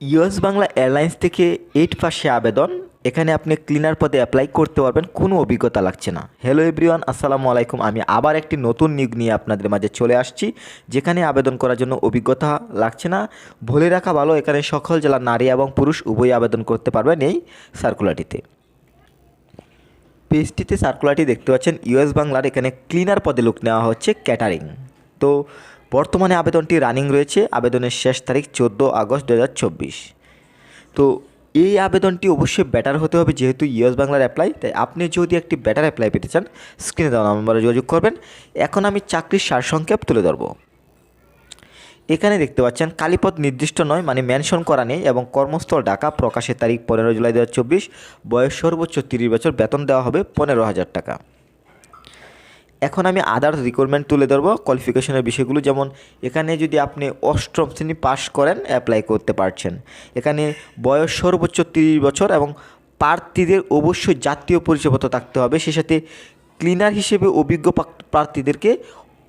US Bangla airlines থেকে eight পাশে আবেদন। এখানে আপনি ক্লিনার পদে অ্যাপ্লাই করতে পারবেন, কোনো অভিজ্ঞতা লাগছে না। হ্যালো এভরিওয়ান আসসালামু আলাইকুম। আমি আবার একটি নতুন নিয়োগ নিয়ে আপনাদের মাঝে চলে আসছি, যেখানে আবেদন করার জন্য অভিজ্ঞতা লাগছে না। বলে রাখা ভালো, এখানে সকল জেলার নারী এবং পুরুষ উভয়ই আবেদন করতে পারবেন এই সার্কুলারটিতে পেজটিতে সার্কুলারটি দেখতে পাচ্ছেন ইউএস বাংলার এখানে ক্লিনার পদে লোক নেওয়া হচ্ছে ক্যাটারিং তো বর্তমানে আবেদনটি রানিং রয়েছে, আবেদনের শেষ তারিখ চোদ্দ আগস্ট দু হাজার চব্বিশ। তো এই আবেদনটি অবশ্যই বেটার হতে হবে যেহেতু ইউএস বাংলার অ্যাপ্লাই তাই আপনি যদি একটি বেটার অ্যাপ্লাই পেতে চান স্ক্রিনে দেওয়া নম্বরে যোগাযোগ করবেন। এখন আমি চাকরির সারসংক্ষেপ তুলে ধরবো। এখানে দেখতে পাচ্ছেন, কালীপদ নির্দিষ্ট নয় মানে মেনশন করা নেই এবং কর্মস্থল ঢাকা, প্রকাশের তারিখ পনেরো জুলাই দু হাজার চব্বিশ, বয়স সর্বোচ্চ তিরিশ বছর, বেতন দেওয়া হবে পনেরো হাজার টাকা। এখন আমি আদার্স রিকোয়ারমেন্ট তুলে ধরবো কোয়ালিফিকেশনের বিষয়গুলো। যেমন, এখানে যদি আপনি অষ্টম শ্রেণি পাশ করেন অ্যাপ্লাই করতে পারছেন। এখানে বয়স সর্বোচ্চ তিরিশ বছর এবং প্রার্থীদের অবশ্যই জাতীয় পরিচয়পত্র থাকতে হবে। সে সাথে ক্লিনার হিসেবে অভিজ্ঞ প্রার্থীদেরকে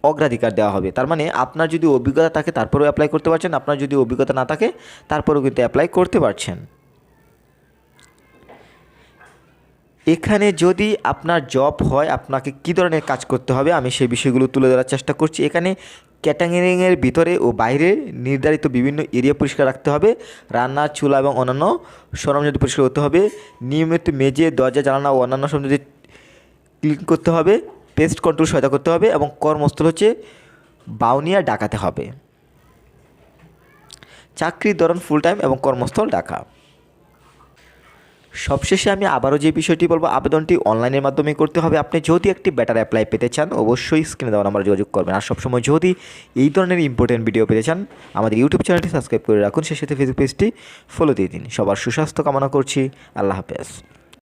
অগ্রাধিকার দেওয়া হবে। তার মানে আপনার যদি অভিজ্ঞতা থাকে, তারপরেও অ্যাপ্লাই করতে পারছেন। আপনার যদি অভিজ্ঞতা না থাকে, তারপরেও কিন্তু অ্যাপ্লাই করতে পারছেন। এখানে যদি আপনার জব হয়, আপনাকে কী ধরনের কাজ করতে হবে? আমি সেই বিষয়গুলো তুলে ধরার চেষ্টা করছি। এখানে ক্যাটারিংয়ের ভিতরে ও বাইরে নির্ধারিত বিভিন্ন এরিয়া পরিষ্কার রাখতে হবে। রান্না, চুলা এবং অন্যান্য সরঞ্জাম পরিষ্কার করতে হবে, নিয়মিত মেজে দরজা, জানালা ও অন্যান্য সরঞ্জাম ক্লিন করতে হবে পেস্ট কন্ট্রোল সহায়তা করতে হবে এবং কর্মস্থল হচ্ছে বাউনিয়া ডাকাতে হবে। চাকরির ধরন ফুল টাইম এবং কর্মস্থল ডাকা সবশেষে আমি আবারও যে বিষয়টি বলব, আবেদনটি অনলাইনের মাধ্যমে করতে হবে। আপনি যদি একটি বেটার অ্যাপ্লাই পেতে চান, অবশ্যই স্ক্রিনে দেওয়া নাম্বার যোগাযোগ করবেন। আর সবসময় যদি এই ধরনের ইম্পর্টেন্ট ভিডিও পেতে চান, আমাদের ইউটিউব চ্যানেলটি সাবস্ক্রাইব করে রাখুন। সে সাথে ফেসবুক পেজটি ফলো দিয়ে দিন। সবার সুস্বাস্থ্য কামনা করছি। আল্লাহ হাফেজ।